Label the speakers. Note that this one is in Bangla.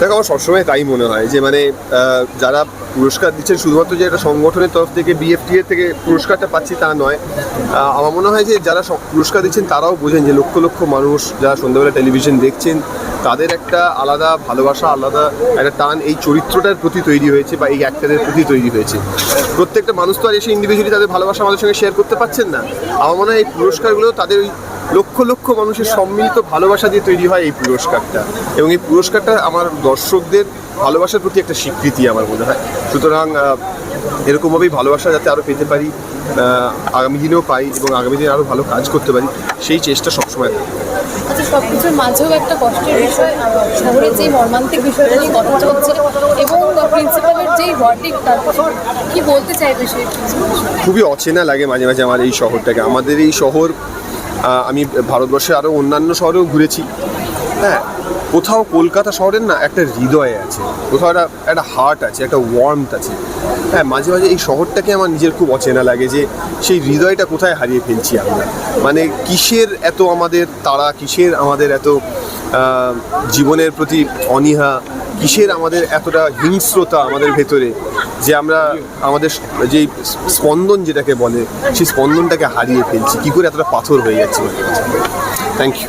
Speaker 1: দেখো, আমার সবসময় তাই মনে হয় যে মানে যারা পুরস্কার দিচ্ছেন, শুধুমাত্র যে একটা সংগঠনের তরফ থেকে বিএফটি এর থেকে পুরস্কারটা পাচ্ছি তা নয়। আমার মনে হয় যে, যারা পুরস্কার দিচ্ছেন, তারাও বোঝেন যে, লক্ষ লক্ষ মানুষ যারা সন্ধ্যাবেলা টেলিভিশন দেখছেন, তাদের একটা আলাদা ভালোবাসা, আলাদা একটা টান এই চরিত্রটার প্রতি তৈরি হয়েছে বা এই অ্যাক্টারের প্রতি তৈরি হয়েছে। প্রত্যেকটা মানুষ তো আর এসে ইন্ডিভিজুয়ালি তাদের ভালোবাসা আমাদের সঙ্গে শেয়ার করতে পারছেন না। আমার মনে হয় এই পুরস্কারগুলো তাদের ওই লক্ষ লক্ষ মানুষের সম্মিলিত ভালোবাসা দিয়ে তৈরি হয় এই পুরস্কারটা। এবং এই পুরস্কারটা আমার দর্শকদের ভালোবাসার প্রতি একটা স্বীকৃতি আমার মনে হয়। সুতরাং এরকমভাবেই ভালোবাসা যাতে আরও পেতে পারি আগামী দিনেও পাই এবং আগামী দিনে আরও ভালো কাজ করতে পারি সেই চেষ্টা সবসময় থাকে
Speaker 2: আচ্ছা সব কিছুর মাঝেও একটা কষ্টের বিষয় শহরের যেই মর্মান্তিক বিষয়টা নিয়ে কথা চলছে এবং প্রিন্সিপালের যেই ভার্ডিক কি বলতে চাইবে সেই
Speaker 1: খুবই অচেনা লাগে মাঝে মাঝে আমার এই শহরটাকে। আমাদের এই শহর আমি ভারতবর্ষে আরও অন্যান্য শহরেও ঘুরেছি। হ্যাঁ কোথাও কলকাতা শহরের না একটা হৃদয় আছে, কোথাও একটা একটা হার্ট আছে, একটা ওয়ার্মথ আছে। হ্যাঁ মাঝে মাঝে এই শহরটাকে আমার নিজের খুব অচেনা লাগে যে সেই হৃদয়টা কোথায় হারিয়ে ফেলছি আমরা। মানে কিসের এত আমাদের তারা কিসের আমাদের এত জীবনের প্রতি অনীহা, কিসের আমাদের এতটা হিংস্রতা আমাদের ভেতরে যে আমরা আমাদের যে স্পন্দন যেটাকে বলে, সেই স্পন্দনটাকে হারিয়ে ফেলছি। কী করে এতটা পাথর হয়ে যাচ্ছে? Thank you